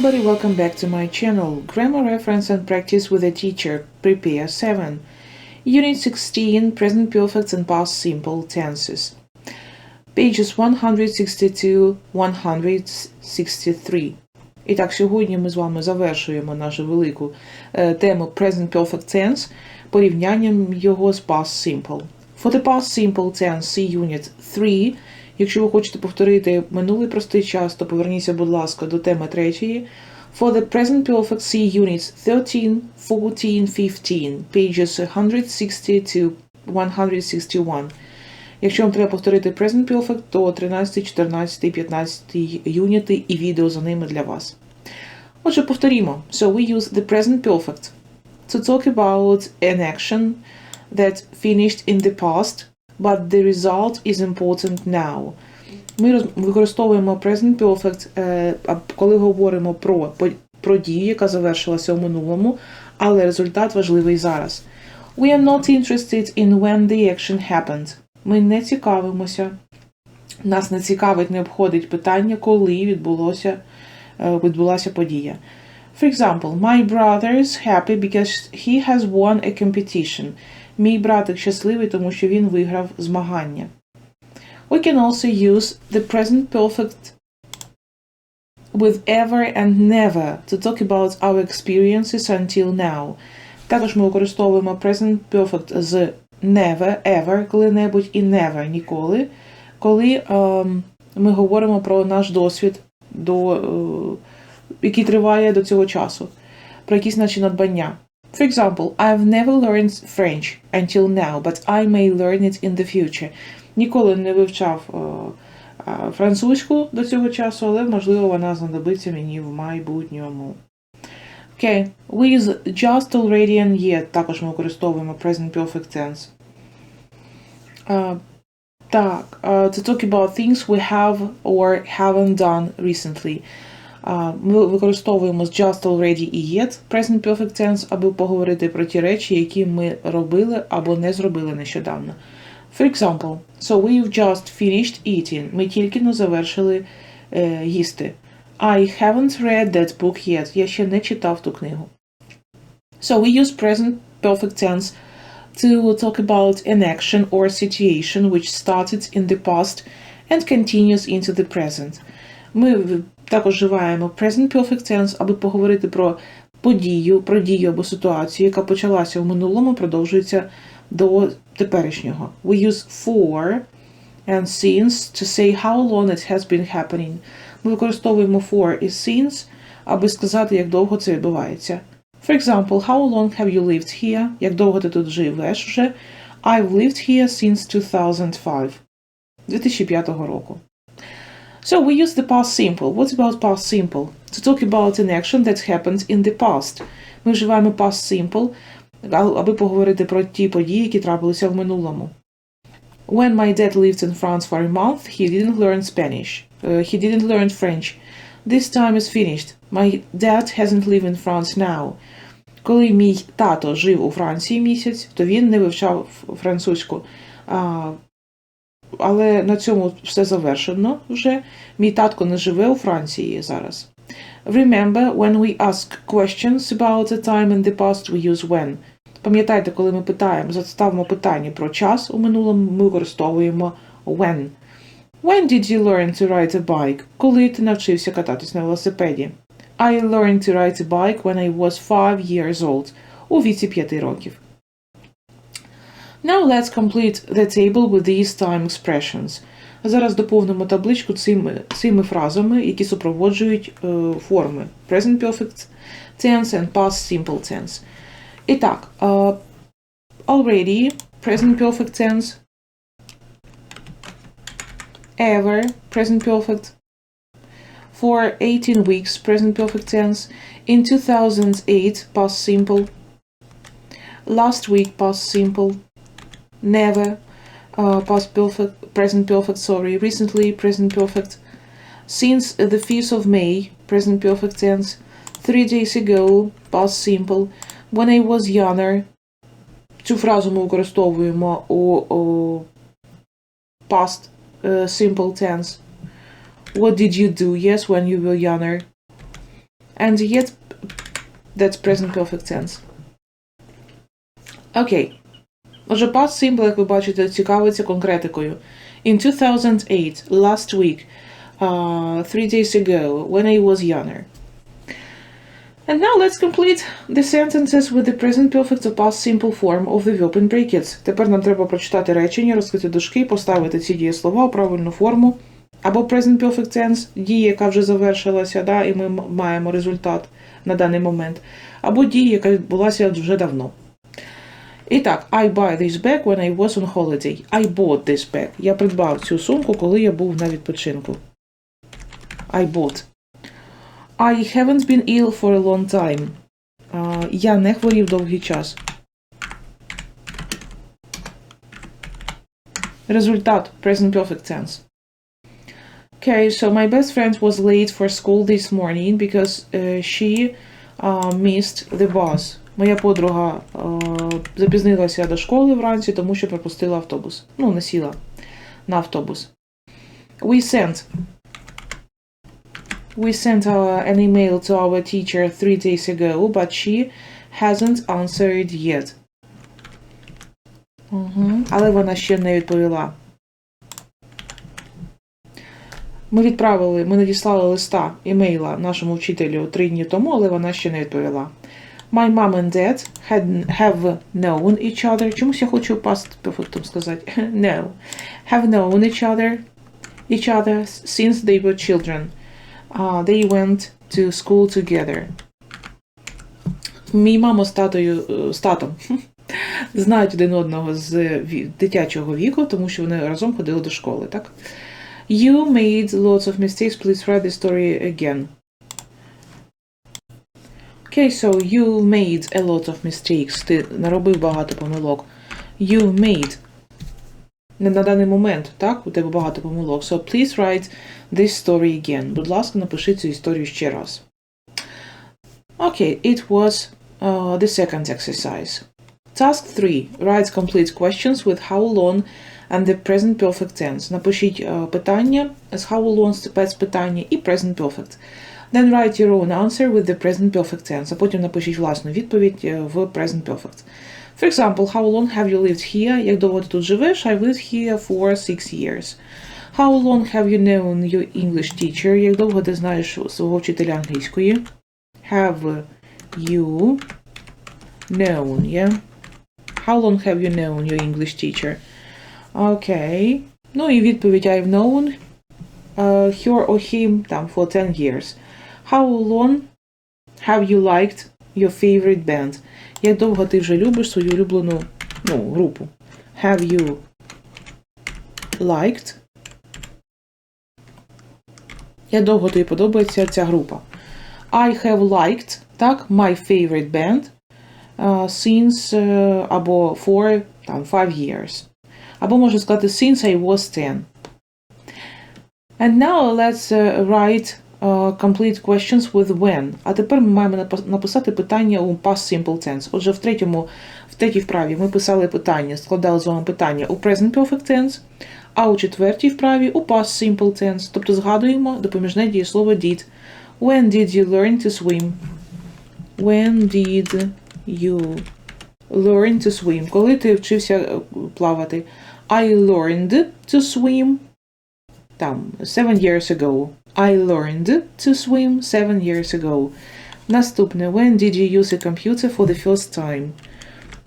everybody, welcome back to my channel. Grammar reference and practice with a teacher. Prepare 7. Unit 16, present perfect and past simple tenses. Pages 162-163. І так, сьогодні ми з вами завершуємо нашу велику е, тему Present Perfect Tense порівнянням його з Past Simple. For the Past Simple Tense, see Unit 3. Якщо ви хочете повторити минулий простий час, то поверніться, будь ласка, до теми третьої. For the Present Perfect, see Units 13, 14, 15, pages 160 to 161. Якщо вам треба повторити Present Perfect, то 13, 14, 15 юніти і відео за ними для вас. Отже, повторімо. So we use the Present Perfect to talk about an action that finished in the past, but the result is important now. Ми використовуємо Present Perfect, е, коли говоримо про, про дію, яка завершилася у минулому, але результат важливий зараз. We are not interested in when the action happened. Ми не цікавимося. Нас не цікавить, не обходить питання, коли відбулося, е, відбулася подія. For example, my brother is happy because he has won a competition. Мій братик щасливий, тому що він виграв змагання. We can also use the present perfect with ever and never to talk about our experiences until now. Також ми використовуємо present perfect з never, ever, коли-небудь і never, ніколи, коли ем, ми говоримо про наш досвід, до, е, який триває до цього часу, про якісь наші надбання. For example, I've never learned French until now, but I may learn it in the future. Ніколи не вивчав е, е, французьку до цього часу, але можливо вона знадобиться мені в майбутньому. Окей, we use just already and yet. Також ми використовуємо present perfect tense. Е, так, е, to talk about things we have or haven't done recently. А, Ми використовуємо з just already і yet present perfect tense, аби поговорити про ті речі, які ми робили або не зробили нещодавно. For example, so we've just finished eating. Ми тільки но завершили е, їсти. I haven't read that book yet. Я ще не читав ту книгу. So we use present perfect tense to talk about an action or situation which started in the past and continues into the present. Ми в- також вживаємо present perfect tense, аби поговорити про подію, про дію або ситуацію, яка почалася в минулому, продовжується до теперішнього. We use for and since to say how long it has been happening. Ми використовуємо for і since, аби сказати, як довго це відбувається. For example, how long have you lived here? Як довго ти тут живеш вже? I've lived here since 2005. 2005 року. So we use the past simple. What about past simple? To talk about an action that happened in the past. Ми вживаємо past simple, а- аби поговорити про ті події, які трапилися в минулому. When my dad lived in France for a month, he didn't learn Spanish. Uh, he didn't learn French. This time is finished. My dad hasn't lived in France now. Коли мій тато жив у Франції місяць, то він не вивчав ф- французьку. А, але на цьому все завершено вже. Мій татко не живе у Франції зараз. Remember, when we ask questions about a time in the past, we use when. Пам'ятайте, коли ми питаємо, заставимо питання про час у минулому, ми використовуємо when. When did you learn to ride a bike? Коли ти навчився кататись на велосипеді? I learned to ride a bike when I was five years old. У віці 5 років. Now let's complete the table with these time expressions. Зараз доповнимо табличку цими, цими фразами, які супроводжують е, форми present perfect tense and past simple tense. І так, е, already, present perfect tense, ever, present perfect, for 18 weeks, present perfect tense, in 2008, past simple, last week, past simple, never, uh, past perfect, present perfect, sorry, recently, present perfect, since the 5th of May, present perfect tense, three days ago, past simple, when I was younger. Цю фразу ми використовуємо у, у past uh, simple tense. What did you do? Yes, when you were younger. And yet that's present perfect tense. Окей. Отже, past simple, як ви бачите, цікавиться конкретикою. In 2008, last week, uh, three days ago, when I was younger. And now let's complete the sentences with the present perfect or past simple form of the verb in brackets. Тепер нам треба прочитати речення, розкрити дужки, поставити ці дієслова у правильну форму. Або present perfect tense, дія, яка вже завершилася, да, і ми маємо результат на даний момент. Або дія, яка відбулася вже давно. І так, I buy this bag when I was on holiday. I bought this bag. Я придбав цю сумку, коли я був на відпочинку. I bought. I haven't been ill for a long time. А, я не хворів довгий час. Результат present perfect tense. Okay, so my best friend was late for school this morning because uh, she uh, missed the bus. Моя подруга запізнилася до школи вранці, тому що пропустила автобус. Ну, не сіла на автобус. We sent We sent an email to our teacher three days ago, but she hasn't answered yet. Угу. Але вона ще не відповіла. Ми відправили, ми надіслали листа імейла нашому вчителю три дні тому, але вона ще не відповіла. My mom and dad had have known each other. Чомусь я хочу past perfect сказати. no. Have known each other each other since they were children. Uh, they went to school together. Мій мамо з татою е, з татом знають один одного з дитячого віку, тому що вони разом ходили до школи, так? You made lots of mistakes. Please write the story again. Okay, so you made a lot of mistakes. Ти наробив багато помилок. You made. Не на даний момент, так? У тебе багато помилок. So please write this story again. Будь ласка, напиши цю історію ще раз. Okay, it was uh, the second exercise. Task 3. Write complete questions with how long and the present perfect tense. Напишіть е, питання з how long спецпитання і present perfect. Then write your own answer with the present perfect tense. А потім напишіть власну відповідь е, в present perfect. For example, how long have you lived here? Як довго ти тут живеш? I lived here for six years. How long have you known your English teacher? Як довго ти знаєш свого вчителя англійської? Have you known, yeah? How long have you known your English teacher? Окей. Ну і відповідь I've known uh, her or him там for 10 years. How long have you liked your favorite band? Як довго ти вже любиш свою улюблену ну, групу? Have you liked? Як довго тобі подобається ця група? I have liked, так, my favorite band uh, since uh, або for там 5 years. Або можна сказати since I was 10. And now let's uh, write uh, complete questions with when. А тепер ми маємо написати питання у past simple tense. Отже, в третьому, в третій вправі ми писали питання, складали з вами питання у present perfect tense, а у четвертій вправі у past simple tense. Тобто згадуємо допоміжне дієслово did. When did you learn to swim? When did you learn to swim? Коли ти вчився е, плавати? I learned to swim там seven years ago. I learned to swim seven years ago. Наступне. When did you use a computer for the first time?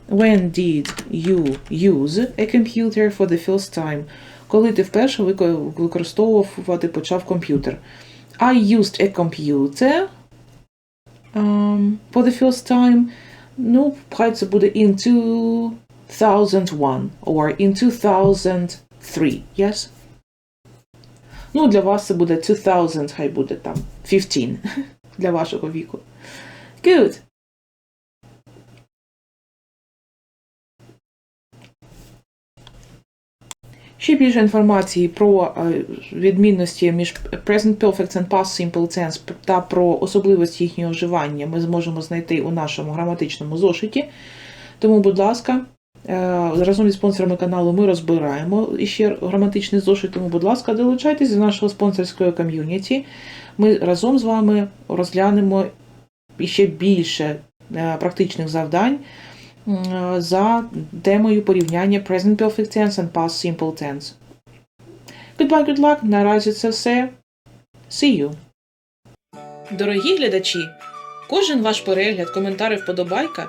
When did you use a computer for the first time? Коли ти вперше вико- використовувати почав комп'ютер? I used a computer um, for the first time. Ну, хай це буде in 2001 or in 2003. Yes? Ну, для вас це буде 2000, хай буде там 15 для вашого віку. Good. Ще більше інформації про е, відмінності між present perfect and past simple tense та про особливості їхнього вживання ми зможемо знайти у нашому граматичному зошиті. Тому, будь ласка, Разом зі спонсорами каналу ми розбираємо іще граматичний зошит, тому, будь ласка, долучайтесь до нашого спонсорського ком'юніті. Ми разом з вами розглянемо іще більше е, практичних завдань е, за темою порівняння Present Perfect Tense and Past Simple Tense. Goodbye, good luck. Наразі це все. See you. Дорогі глядачі, кожен ваш перегляд, коментар і вподобайка